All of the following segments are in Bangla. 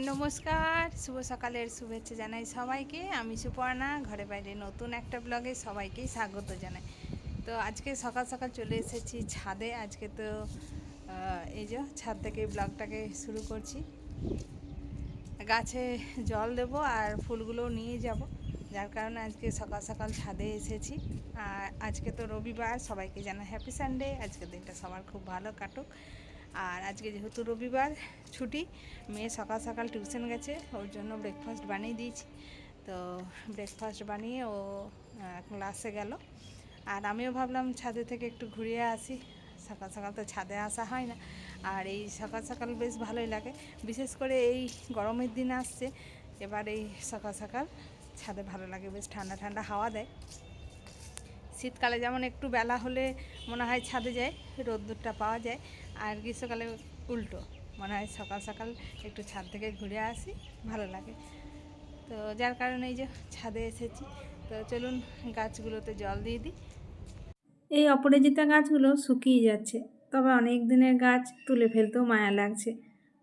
নমস্কার, শুভ সকালের শুভেচ্ছা জানাই সবাইকে। আমি সুপর্ণা, ঘরে বাইরে নতুন একটা ব্লগে সবাইকেই স্বাগত জানাই। তো আজকে সকাল সকাল চলে এসেছি ছাদে। আজকে তো এই যে ছাদ থেকে ব্লগটাকে শুরু করছি। গাছে জল দেবো আর ফুলগুলো নিয়ে যাব। যার কারণে আজকে সকাল সকাল ছাদে এসেছি। আর আজকে তো রবিবার, সবাইকে জানা হ্যাপি সানডে আজকে দিনটা সবার খুব ভালো কাটুক। আর আজকে যেহেতু রবিবার ছুটি, মেয়ে সকাল সকাল টিউশন গেছে, ওর জন্য ব্রেকফাস্ট বানিয়ে দিয়েছি। তো ব্রেকফাস্ট বানিয়ে ও ক্লাসে গেল। আর আমিও ভাবলাম ছাদে থেকে একটু ঘুরিয়ে আসি। সকাল সকাল তো ছাদে আসা হয় না। আর এই সকাল সকাল বেশ ভালোই লাগে। বিশেষ করে এই গরমের দিন আসছে, এবার এই সকাল সকাল ছাদে ভালো লাগে, বেশ ঠান্ডা ঠান্ডা হাওয়া দেয়। শীতকালে যেমন একটু বেলা হলে মনে হয় ছাদে যায়, রোদ্দুরটা পাওয়া যায়। আর গ্রীষ্মকালে উল্টো। মনে হয় সকাল সকাল একটু ছাদ থেকে ঘুরে আসি ভালো লাগে। তো যার কারণে এই যে ছাদে এসেছি। তো চলুন গাছগুলোতে জল দিয়ে দিই। এই অপরাজিতা গাছগুলো শুকিয়ে যাচ্ছে তবে অনেক দিনের গাছ তুলে ফেলতেও মায়া লাগছে।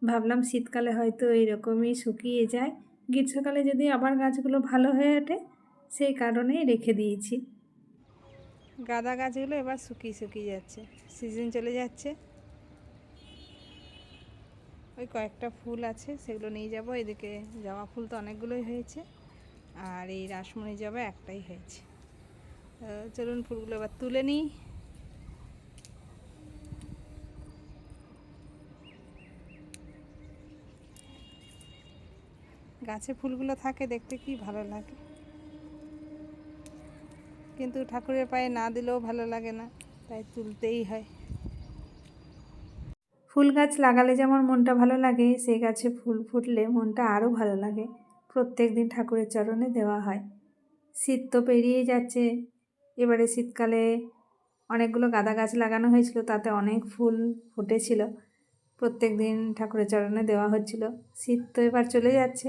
ভাবলাম শীতকালে হয়তো এইরকমই শুকিয়ে যায়। গ্রীষ্মকালে যদি আবার গাছগুলো ভালো হয়ে ওঠে সেই কারণেই রেখে দিয়েছি। গাঁদা গাছগুলো এবার শুকিয়ে শুকিয়ে যাচ্ছে। সিজন চলে যাচ্ছে। ওই কয়েকটা ফুল আছে, সেগুলো নিয়ে যাব। এদিকে জবা ফুল তো অনেকগুলোই হয়েছে, আর এই রাসমণি জবা একটাই হয়েছে। চলুন ফুলগুলো এবার তুলে নিই। গাছে ফুলগুলো থাকে, দেখতে কি ভালো লাগে। কিন্তু ঠাকুরের পায়ে না দিলেও ভালো লাগে না, তাই তুলতেই হয়। ফুল গাছ লাগালে যেমন মনটা ভালো লাগে, সেই গাছে ফুল ফুটলে মনটা আরও ভালো লাগে। প্রত্যেক দিন ঠাকুরের চরণে দেওয়া হয়। শীত তো পেরিয়ে যাচ্ছে। এবারে শীতকালে অনেকগুলো গাঁদা গাছ লাগানো হয়েছিল, তাতে অনেক ফুল ফুটেছিল। প্রত্যেক দিন ঠাকুরের চরণে দেওয়া হচ্ছিল। শীত তো এবার চলে যাচ্ছে।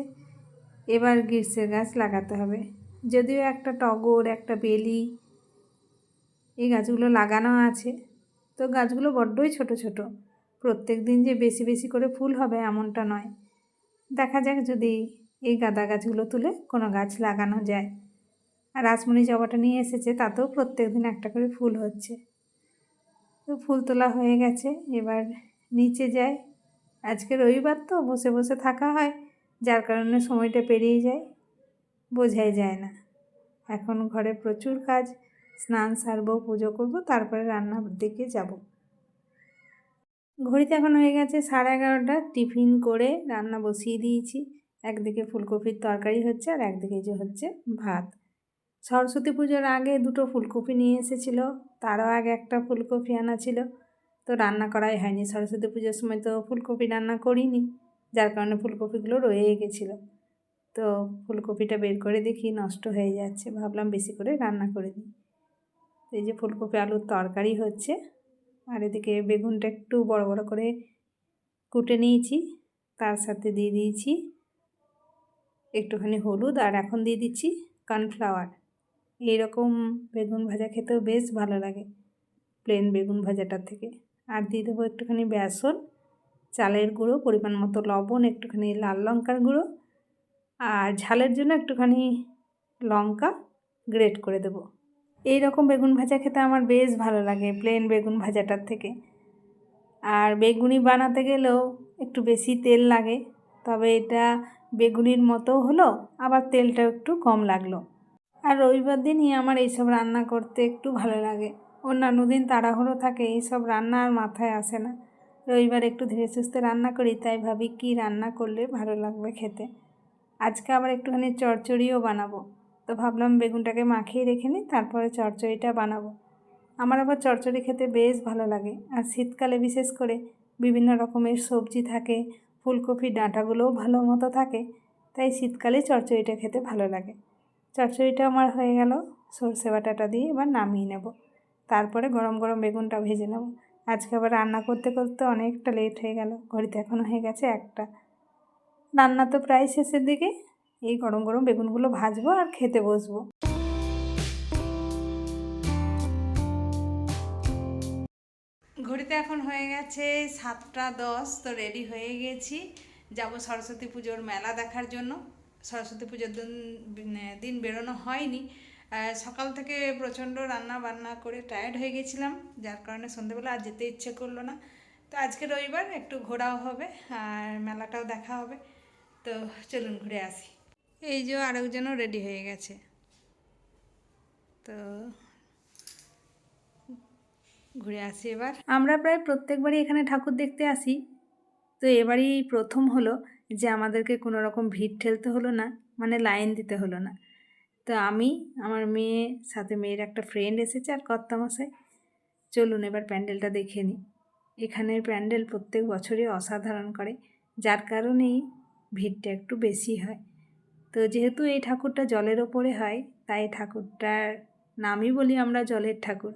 এবার গ্রীষ্মের গাছ লাগাতে হবে। যদিও একটা টগর, একটা বেলি, এই গাছগুলো লাগানো আছে। তো গাছগুলো বড্ডই ছোট ছোট। প্রত্যেক দিন যে বেশি বেশি করে ফুল হবে এমনটা নয়। দেখা যাক যদি এই গাঁদা গাছগুলো তুলে কোনো গাছ লাগানো যায়। আর রাসমণি জবাটা নিয়ে এসেছে, তাতেও প্রত্যেক দিন একটা করে ফুল হচ্ছে। তো ফুল তোলা হয়ে গেছে, এবার নিচে যায় আজকে রবিবার তো, বসে বসে থাকা হয়, যার কারণে সময়টা পেরিয়ে যায়, বোঝাই যায় না। এখন ঘরে প্রচুর কাজ, স্নান, সারবো, পুজো করব, তারপরে রান্নার দিকে যাব। ঘড়িতে এখন হয়ে গেছে সাড়ে এগারোটা। টিফিন করে রান্না বসিয়ে দিয়েছি। একদিকে ফুলকপির তরকারি হচ্ছে আর একদিকে যে হচ্ছে ভাত। সরস্বতী পুজোর আগে দুটো ফুলকপি নিয়ে এসেছিল, তারও আগে একটা ফুলকপি আনা ছিল। তো রান্না করাই হয়নি। সরস্বতী পুজোর সময় তো ফুলকপি রান্না করিনি, যার কারণে ফুলকপিগুলো রয়ে গেছিল। তো ফুলকপিটা বের করে দেখি নষ্ট হয়ে যাচ্ছে, ভাবলাম বেশি করে রান্না করে দিই। এই যে ফুলকপি আলুর তরকারি হচ্ছে আর এদিকে বেগুনটা একটু বড় বড় করে কুটে নিয়েছি। তার সাথে দিয়ে দিয়েছি একটুখানি হলুদ আর এখন দিয়ে দিচ্ছি কর্নফ্লাওয়ার। এইরকম বেগুন ভাজা খেতেও বেশ ভালো লাগে প্লেন বেগুন ভাজাটার থেকে। আর দিয়ে দেবো একটুখানি বেসন, চালের গুঁড়ো, পরিমাণ মতো লবণ, একটুখানি লাল লঙ্কার গুঁড়ো আর ঝালের জন্য একটুখানি লঙ্কা গ্রেট করে দেবো। এই রকম বেগুন ভাজা খেতে আমার বেশ ভালো লাগে প্লেন বেগুন ভাজাটার থেকে। আর বেগুনি বানাতে গেলেও একটু বেশি তেল লাগে, তবে এটা বেগুনির মতো হলো, আবার তেলটা একটু কম লাগল। আর রবিবার দিনই আমার এইসব রান্না করতে একটু ভালো লাগে। অন্যান্য দিন তাড়াহুড়ো থাকে, এইসব রান্না আর মাথায় আসে না। রবিবার একটু ধীরে সুস্থে রান্না করি, তাই ভাবি কি রান্না করলে ভালো লাগবে খেতে। আজকে আবার একটুখানি চচ্চড়িও বানাবো। তো ভাবলাম বেগুনটাকে মাখিয়ে রেখে নিই, তারপরে চচ্চড়িটা বানাবো। আমার আবার চচ্চড়ি খেতে বেশ ভালো লাগে। আর শীতকালে বিশেষ করে বিভিন্ন রকমের সবজি থাকে, ফুলকপি, ডাঁটাগুলোও ভালো মতো থাকে, তাই শীতকালে চচ্চড়িটা খেতে ভালো লাগে। চচ্চড়িটা আমার হয়ে গেল, সর্ষে বাটাটা দিয়ে এবার নামিয়ে নেব। তারপরে গরম গরম বেগুনটা ভেজে নেব। আজকে আবার রান্না করতে করতে অনেকটা লেট হয়ে গেল, ঘড়িতে এখনও হয়ে গেছে একটা। রান্না তো প্রায় শেষের দিকে এই গরম গরম বেগুনগুলো ভাজবো আর খেতে বসবো। ঘড়িতে এখন হয়ে গেছে সাতটা দশ, তো রেডি হয়ে গেছি। যাব সরস্বতী পুজোর মেলা দেখার জন্য। সরস্বতী পুজোর দিন দিন বেরোনো হয়নি। সকাল থেকে প্রচণ্ড রান্না বান্না করে টায়ার্ড হয়ে গেছিলাম, যার কারণে সন্ধেবেলা আর যেতে ইচ্ছে করল না। তো আজকে রবিবার, একটু ঘোরাও হবে, আর মেলাটাও দেখা হবে। তো চলুন ঘুরে আসি। এই যে আরেকজনও রেডি হয়ে গেছে। তো ঘুরে আসি এবার। আমরা প্রায় প্রত্যেকবারই এখানে ঠাকুর দেখতে আসি। তো এবারই প্রথম হলো যে আমাদেরকে কোনো রকম ভিড় ঠেলতে হলো না মানে লাইন দিতে হলো না। তো আমি, আমার মেয়ে, সাথে মেয়ের একটা ফ্রেন্ড এসেছে আর কর্তামশাই। চলুন এবার প্যান্ডেলটা দেখে নিই। এখানের প্যান্ডেল প্রত্যেক বছরই অসাধারণ করে, যার কারণেই ভিড়টা একটু বেশি হয়। তো যেহেতু এই ঠাকুরটা জলের ওপরে হয়, তাই ঠাকুরটার নামই বলি আমরা জলের ঠাকুর।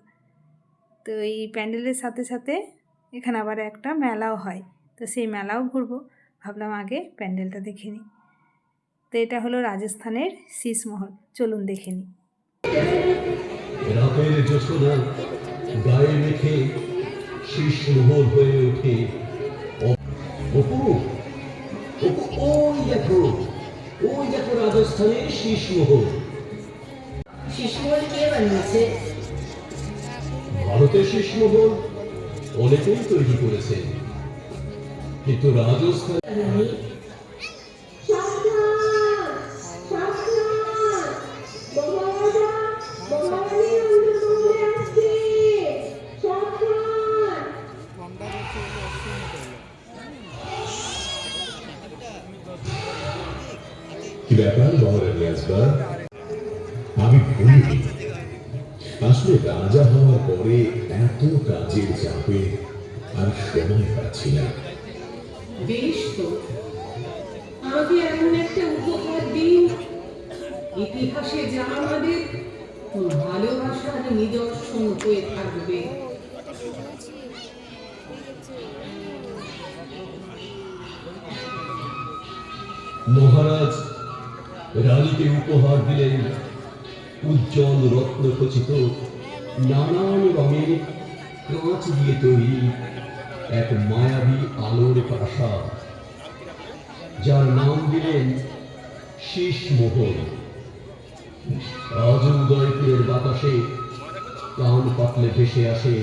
তো এই প্যান্ডেলের সাথে সাথে এখানে আবার একটা মেলাও হয়, তো সেই মেলাও ঘুরবো। ভাবলাম আগে প্যান্ডেলটা দেখে নিই। তো এটা হলো রাজস্থানের চলুন দেখে নিই। রাতের জোছনা গায়ে মেখে শীষ মোহর হয়ে ওঠে। অ- অপু অপু, ওই ওই দেখো রাজস্থানের শীষ মোহর শিশুমল কে বানিয়েছে? ভারতের শীষ মোহর অনেকেই তৈরি করেছে। কিন্তু রাজস্থান কি ব্যাপার? মহারানী আসবার আমি ভুলিনি আসলে রাজা হওয়ার পরে এত কাজের চাপে আর সময় পাচ্ছি না। বেশ তো। আমাকে এমন একটা উপহার দিন। ইতিহাসে যা আমাদের ভালোবাসার নিদর্শন হয়ে থাকবে। মহারাজ রানীকে উপহার দিলেন উজ্জ্বল রত্নখচিত নানান রঙের কাঁচ দিয়ে তৈরি এক মায়াবী আলোর প্রাসাদ যার নাম দিলেন শীষ মোহন আজ উদয়পুরের বাতাসে কান পাতলে ভেসে আসে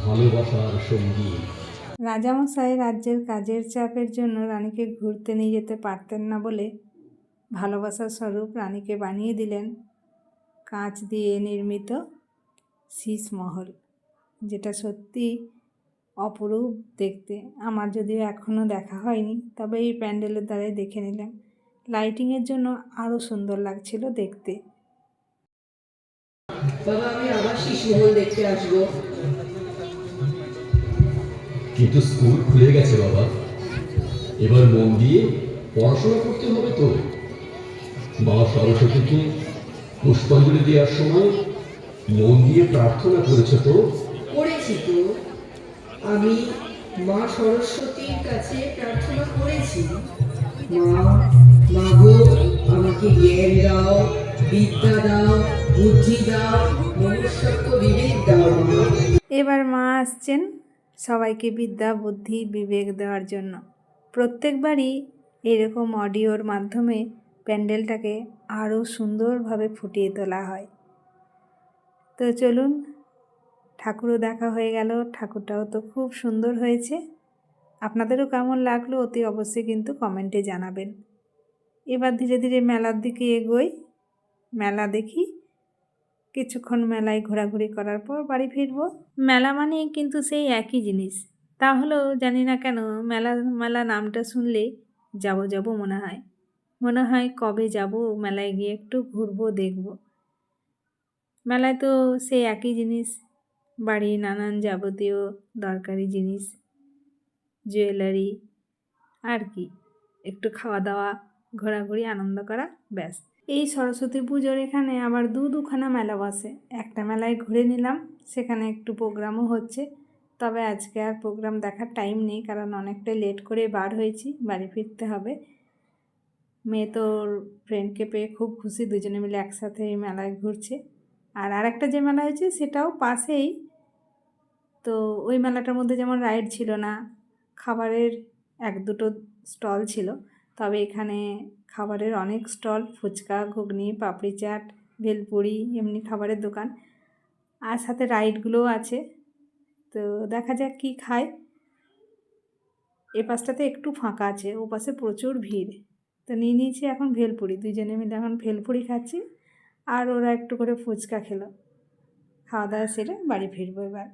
ভালোবাসার সংগীত রাজামশাই রাজ্যের কাজের চাপের জন্য রানীকে ঘুরতে নিয়ে যেতে পারতেন না বলে ভালোবাসার স্বরূপ রানীকে বানিয়ে দিলেন কাঁচ দিয়ে নির্মিত শীষমহল যেটা সত্যি অপরূপ দেখতে। আমার যদিও এখনও দেখা হয়নি তবে এই প্যান্ডেলের দ্বারাই দেখে নিলাম। লাইটিংয়ের জন্য আরও সুন্দর লাগছিল দেখতে। বাবা আমি আবার শিশুমল দেখতে আসব। কিন্তু স্কুল খুলে গেছে বাবা। এবার মন দিয়ে পড়াশোনা করতে হবে তো। মা সরস্বতীকে পুষ্পাঞ্জলি দেওয়ার সময় মন দিয়ে প্রার্থনা করেছে তো? করেছি তো। আমি মা সরস্বতীর কাছে প্রার্থনা করেছি। মা মাগো আমাকে জ্ঞান দাও বিদ্যা দাও বুদ্ধি দাও মনুষ্যত্ব বিবেক দাও এবার মা আসছেন সবাইকে বিদ্যা বুদ্ধি বিবেক দেওয়ার জন্য। প্রত্যেকবারই এরকম অডিওর মাধ্যমে প্যান্ডেলটাকে আরও সুন্দরভাবে ফুটিয়ে তোলা হয়। তো চলুন, ঠাকুরও দেখা হয়ে গেল। ঠাকুরটাও তো খুব সুন্দর হয়েছে। আপনাদেরও কেমন লাগল অতি অবশ্যই কিন্তু কমেন্টে জানাবেন। এবার ধীরে ধীরে মেলার দিকে এগোই। মেলা দেখি, কিছুক্ষণ মেলায় ঘোরাঘুরি করার পর বাড়ি ফিরবো। মেলা মানে কিন্তু সেই একই জিনিস। তাহলেও জানি না কেন, মেলা মেলা নামটা শুনলে যাব যাব মনে হয়। মনে হয় কবে যাব মেলায় গিয়ে একটু ঘুরবো, দেখব। মেলায় তো সেই একই জিনিস, বাড়ির নানান যাবতীয় দরকারি জিনিস জুয়েলারি আর কি। একটু খাওয়া দাওয়া ঘোরাঘুরি, আনন্দ করা, ব্যাস। এই সরস্বতী পুজোর এখানে আবার দু দুখানা মেলা বসে একটা মেলায় ঘুরে নিলাম, সেখানে একটু প্রোগ্রামও হচ্ছে। তবে আজকে আর প্রোগ্রাম দেখার টাইম নেই, কারণ অনেকটা লেট করে বার হয়েছি, বাড়ি ফিরতে হবে। মেয়ে তো ওর ফ্রেন্ডকে পেয়ে খুব খুশি, দুজনে মিলে একসাথে এই মেলায় ঘুরছে। আর আরেকটা যে মেলা হয়েছে সেটাও পাশেই। তো ওই মেলাটার মধ্যে যেমন রাইড ছিল না, খাবারের এক দুটো স্টল ছিল। তবে এখানে খাবারের অনেক স্টল ফুচকা, ঘুগনি, পাপড়ি চাট, ভেলপুরি, এমনি খাবারের দোকান। আর সাথে রাইডগুলোও আছে। তো দেখা যাক কী খায়। এ পাশটাতে একটু ফাঁকা আছে ও পাশে প্রচুর ভিড়। তো নিয়ে নিয়েছি এখন ভেলপুরি দুজনে মিলে এখন ভেলপুরি খাচ্ছি আর ওরা একটু করে ফুচকা খেলো। খাওয়া দাওয়া সেরে বাড়ি ফিরবো এবার।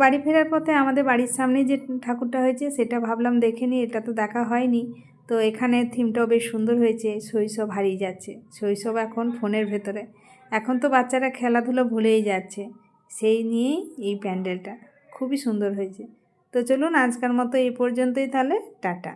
বাড়ি ফেরার পথে আমাদের বাড়ির সামনে যে ঠাকুরটা হয়েছে সেটা ভাবলাম দেখে নিই, এটা তো দেখা হয়নি। তো এখানে থিমটাও বেশ সুন্দর হয়েছে, শৈশব হারিয়ে যাচ্ছে, শৈশব এখন ফোনের ভেতরে। এখন তো বাচ্চারা খেলাধুলো ভুলেই যাচ্ছে, সেই নিয়েই এই প্যান্ডেলটা, খুবই সুন্দর হয়েছে। তো চলুন আজকের মতো এই পর্যন্তই তাহলে, টাটা।